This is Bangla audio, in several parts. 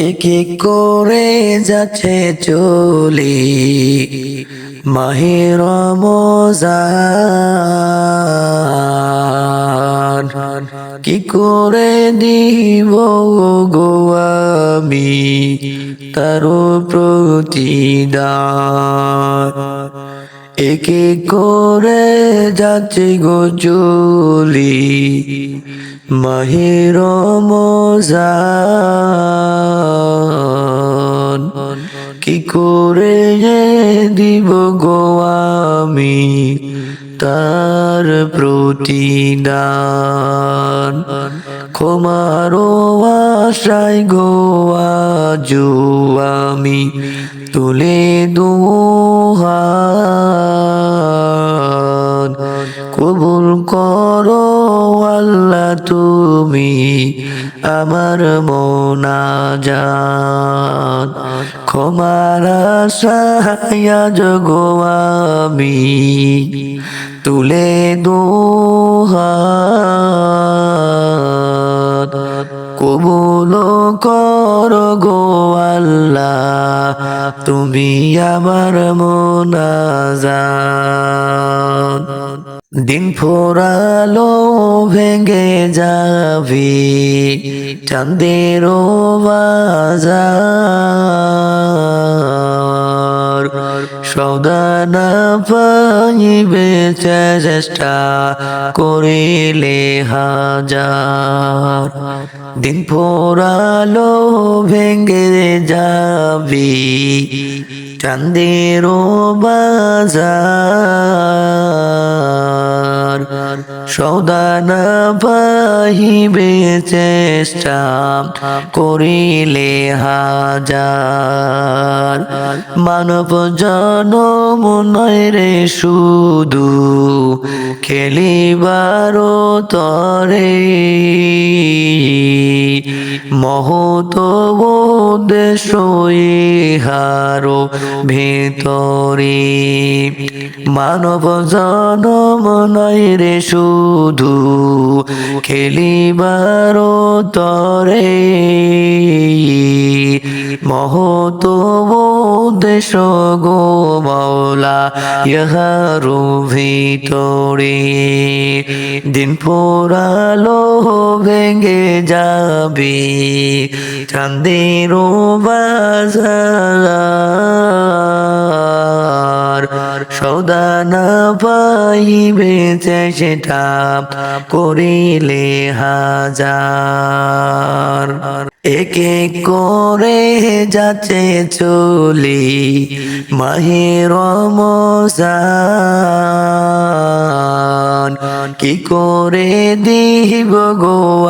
এক করে যাচ্ছে চলে? মাহে রমজান কি করে দিব গো আমি তার প্রতিদান? এক করে যাচ্ছে গো চলি, মাহে রমজান। কি করে দিব গো আমি তার প্রতিদান? ক্ষমারো আশায় গো আজু আমি তুলে দুহান কবুল করো আল্লাহ তুমি আমার মোনাজাত। ক্ষমার আশায় জগো আমি তুলে দুহাত কবুল কর গো আল্লাহ তুমি আমার মোনাজাত। দিন ফোরালো ভেঙে যাবি চাঁদের বাজার। সৌদানা পাইবে চেষ্টা করিলে হাজার। দিন পোড়ালো ভেঙ্গে যাবি চাঁদের বাজার। সৌদানা পাহিবে চেষ্টা করিলে হাজার। মানব জনম নয় রে শুধু, খেলিবার তরে। মহত দেশ হারো ভেতরে। মানব জনম নয় রে শুধু খেলিবার তরে। মহত দেশ গো মৌলা ইহারো ভিতরে দিন পোড়ালো ভেঙে যাবে চাঁদের বাজার সৌদানা পাইবে সেটা করিলে হাজার। এক করে যাচ্ছে চলি মাহে রমজান। কি করে দিব গো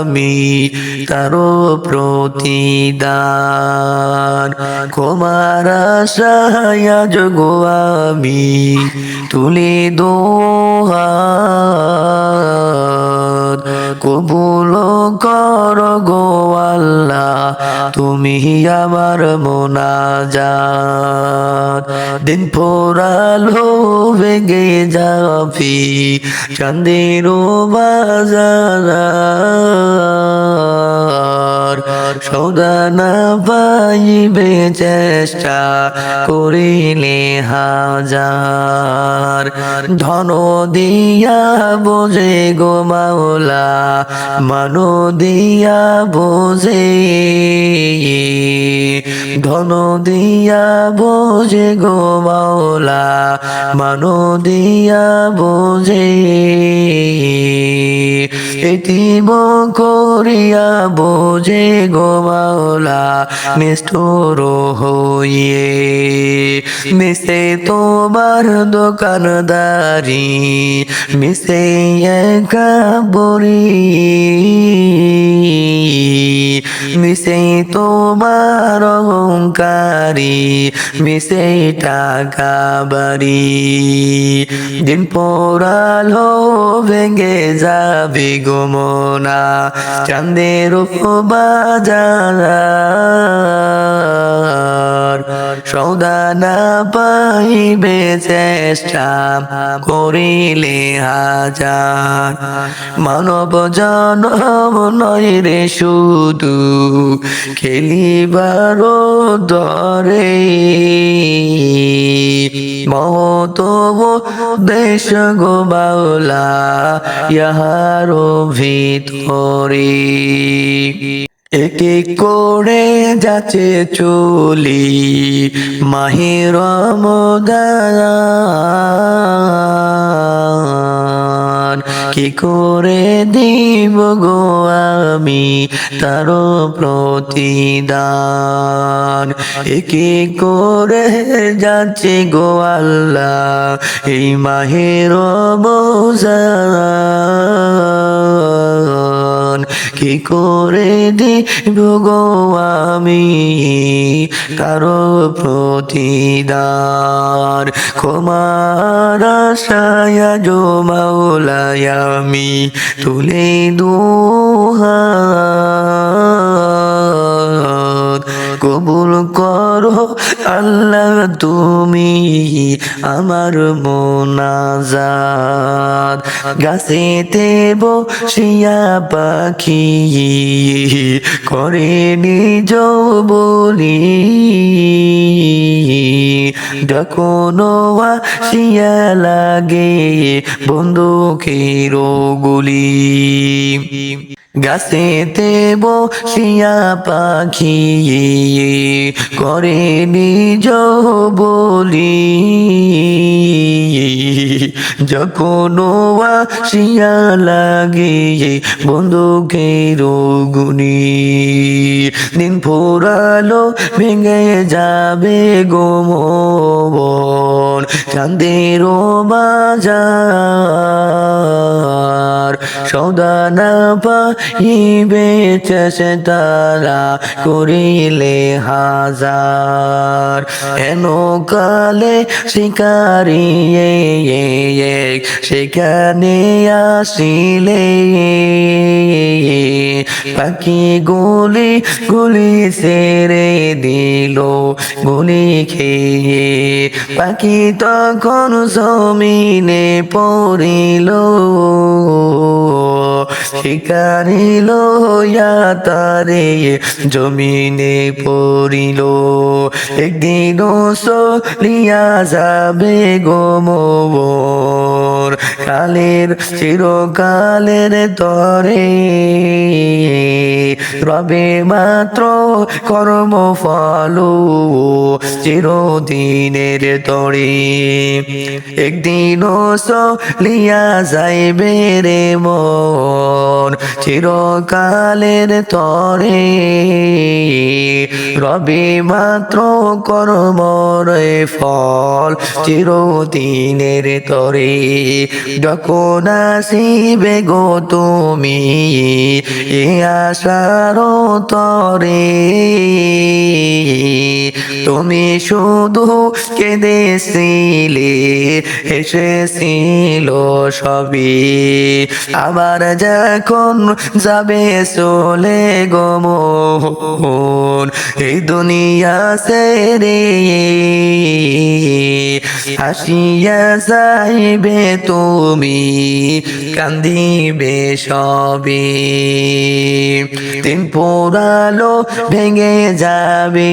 আমি তারো প্রতিদান? কুমার সায়াজ গো আমি তুলে দোহাত কবুল কর গো আল্লাহ, তুমি আমার মোনাজাত। দিন পোড়ালো ভেঙে যাবি, চাঁদের বাজার। সৌদানা পাইবে চেষ্টা করিলে হাজার। ধন দিয়া বোঝে গো মাওলা, মানো দিয়া বোঝে। ধন দিয়া বোঝে গো মাওলা, মানো দিয়া বোঝে। এতিম করিয়া বোঝে গো মাওলা, নিষ্ঠুর হইয়ে। মিশে তোমার দোকানদারি মিশে একা বড়ি মিশে তোমার অহংকারী মিশে টাকা বাড়ি। দিন পড়ালো ভেঙে যাবে গোমনা চাঁদের বাজার সৌদা না পাইবে চেষ্টা করিলে হাজার। মানব জনম নয় রে শুধু খেলিবার দরে মহত দেশ গো বাউলা ইহার ভিতরে এক করে যাচ্ছে চলি মাহির কি করে দিব গো আমি তার প্রতিদান? এক করে যাচ্ছে গো আল্লাহ, এই মাহের কি করে দিব গো আমি? কারও প্রতিদার ক্ষমার আশায় জো আমি তুলে দুহাত কবুল করো আল্লাহ, তুমি আমার মোনাজাত। গাছেতে বসিয়া পাখি করে নিজ বলি। ডাকনো আসিয়া লাগে বন্ধুকের গুলি গাছেতে বসিয়া পাখি করে নিজ বলি। যখন আসিয়া লাগে বন্ধুকের গুনি দিন ফুরালো, ভেঙে যাবে গোমন চাঁদের বাজার সৌদা না পাইবে চেষ্টা তারা করিলে হাজার। এন কালে শিকারিয়ে সেখানে আসিলে পাখি গুলি গুলি সেরে দিল, গুলি খেয়ে। পাখি তখন জমিনে পড়িল। শিকারিল হইয়া তারে জমিনে পড়িল। একদিন সলিয়া যাবে গোমর কালের চিরকালের তরে। রবে মাত্র কর্ম ফল চিরদিনের তরে। একদিন সলিয়া যাইবে রে মন চিরকালের তরে। রবে মাত্র কর্মরে ফল চিরদিনের তরে। যখন আসিবে গো তুমি, এ আশার তরে। তুমি শুধু কেঁদেছিলে এসেছিল সবই। আবার যখন যাবে চলে গমন এই দুনিয়া সেরে হাসিয়া যাইবে তুমি, কান্দিবে সবে দিন পুরালো ভেঙে যাবে।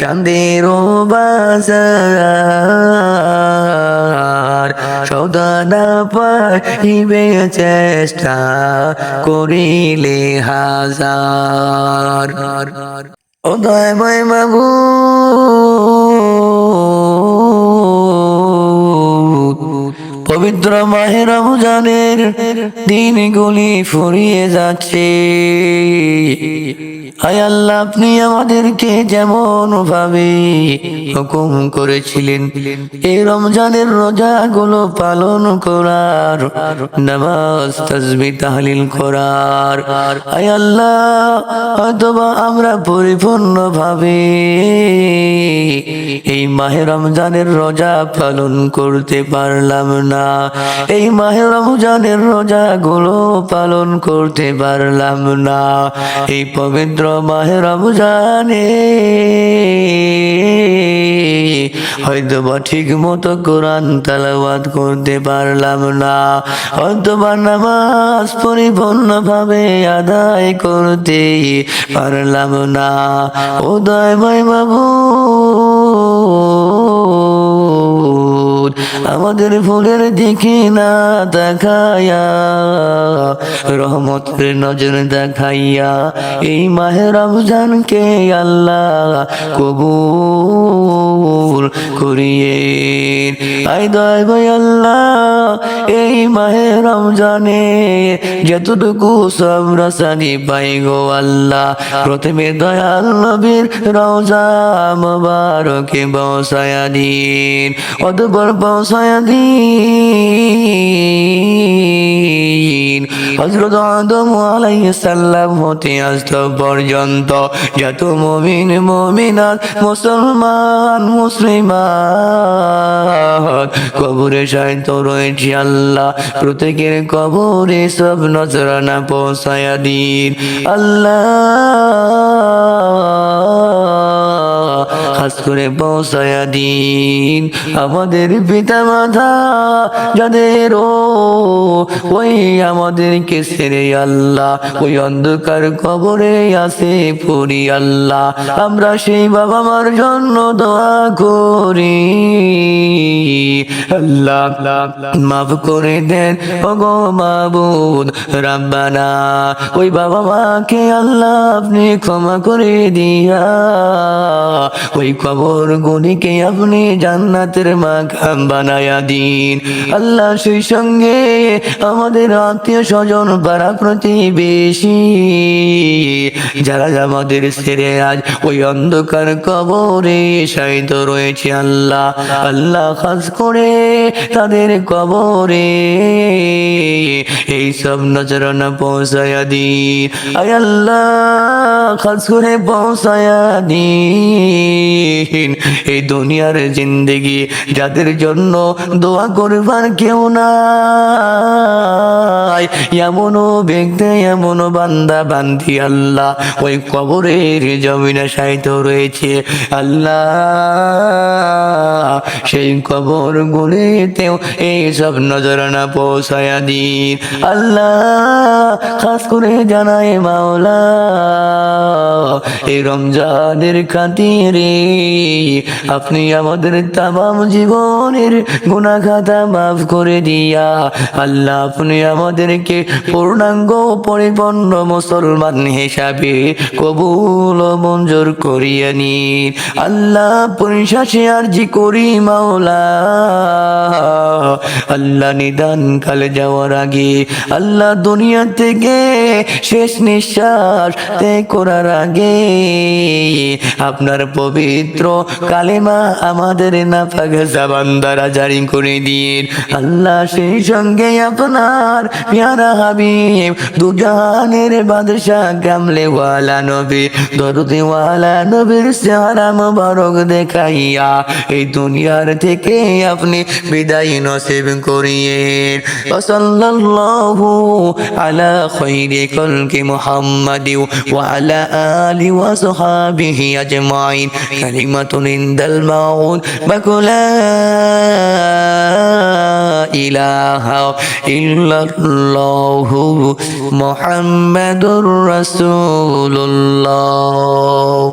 চাঁদের বাজার সৌদা না পাইবে চেষ্টা করিলে হাজার। ও দয় বাবু। পবিত্র মাহের রমজানের দিনগুলি ফুরিয়ে যাচ্ছে। হায় আল্লাহ, আপনি আমাদেরকে যেমন ভাবে হুকুম করেছিলেন, এই রমজানের রোজাগুলো পালন করার নামাজ, তাজবি, তাহলিল করার। হায় আল্লাহ, হয়তোবা আমরা পরিপূর্ণ ভাবে এই মাহে রমজানের রোজা পালন করতে পারলাম না। এই মাহে রমজানের রোজাগুলো পালন করতে পারলাম না। এই পবিত্র মাহে রমজানে হয়তো বা ঠিক মতো কোরআন তালাবাদ করতে পারলাম না। হয়তো বা নামাজ পরিপূর্ণভাবে আদায় করতে পারলাম না। ও দয়ময় বাবু আমাদের ফুলের দিকে না দেখাইয়া রহমতের নজর দেখাইয়া, এই মাহে রমজানকে আল্লাহ কবুল করিয়ে আই দয় ভাই আল্লাহ, এই মাহে রমজানে যতটুকু সব রাসানি পাই গো আল্লাহ, প্রথমে দয়াল নবীর রওজা মোবারকে বসায়া দিন। অতপর বসায়া দিন হজরত আদম আলাইহিস সালাম হতে আসত পর্যন্ত। যত মুমিন, মুমিনাত, মুসলমান, মুসলিমাত, কবরে সাহিত্য রয়েছে আল্লাহ। প্রত্যেকের কবরে সব নজরানা পৌঁছায়া আল্লাহ খাস করে পৌঁছায়া দিন। আমাদের পিতা মাতা যাদের ও ওই আমাদেরকে ছেড়ে আল্লাহ, ওই অন্ধকার কবরে আসে পড়ি আল্লাহ। আমরা সেই বাবা মার জন্য দোয়া করি। আল্লাহ মাফ করে দেন, ওগো মাবুদ, রাব্বানা। ওই বাবা মাকে আল্লাহ আপনি ক্ষমা করে দিয়া, ওই কবর গুলিকে আপনি জান্নাতের মাখাম বানায়া দিন। আল্লাহ সেই সঙ্গে আমাদের আত্মীয় স্বজন পাড়া প্রতিবেশী। যারা আমাদের ছেড়ে আজ ওই অন্ধকার কবরে সাইত রয়েছে আল্লাহ। আল্লাহ খাস করে তাদের কবরে এই সব নজরানা পৌঁছায়া দিন। আয় আল্লাহ, খাস করে পৌঁছায়া দিন। এই দুনিয়ার জিন্দগি যাদের জন্য দোয়া করবার কেউ নাই। এমনও ব্যক্তি এমনও বান্দা, বান্দি আল্লাহ ওই কবরের জমিনে সাহিত্য রয়েছে। আল্লাহ, সেই কবর গুলিতেও এই সব নজরানা পৌঁছায়া দিন। আল্লাহ, খাস করে জানায় মাওলা। এই রমজানের খাতিরে আপনি আমাদের তামাম জীবনের গুণাখাতা মাফ করে দিয়া আল্লাহ আপনি আমাদেরকে পূর্ণাঙ্গ পরিপূর্ণ মুসলমান হিসাবে কবুল মঞ্জুর করিয়া নিন। আল্লাহ পরিশেষে আর জি করি মাওলা। আল্লাহ নিদান কালে যাওয়ার আগে আল্লাহ দুনিয়া থেকে শেষ নিঃশ্বাস ত্যাগ করার আগে আপনার পবিত্র কালেমা আমাদের নাফাক জাবান দ্বারা জারি করে দিন। আল্লাহ সেই সঙ্গে আপনার প্যারা হাবিব দুজানের বাদশাহ কামলে ওয়ালা নবী দরদি ওয়ালা নবীর চেহারা মুবারক দেখাইয়া এই দুনিয়ার থেকে আপনি বিদায় নসিব করিয়েন। সাল্লাল্লাহু আলা খাইরি কলকি মুহাম্মাদ ওয়া আলা آله وصحابه أجمعين. كلمة عند الموت بكلا إله إلا الله. محمد رسول الله.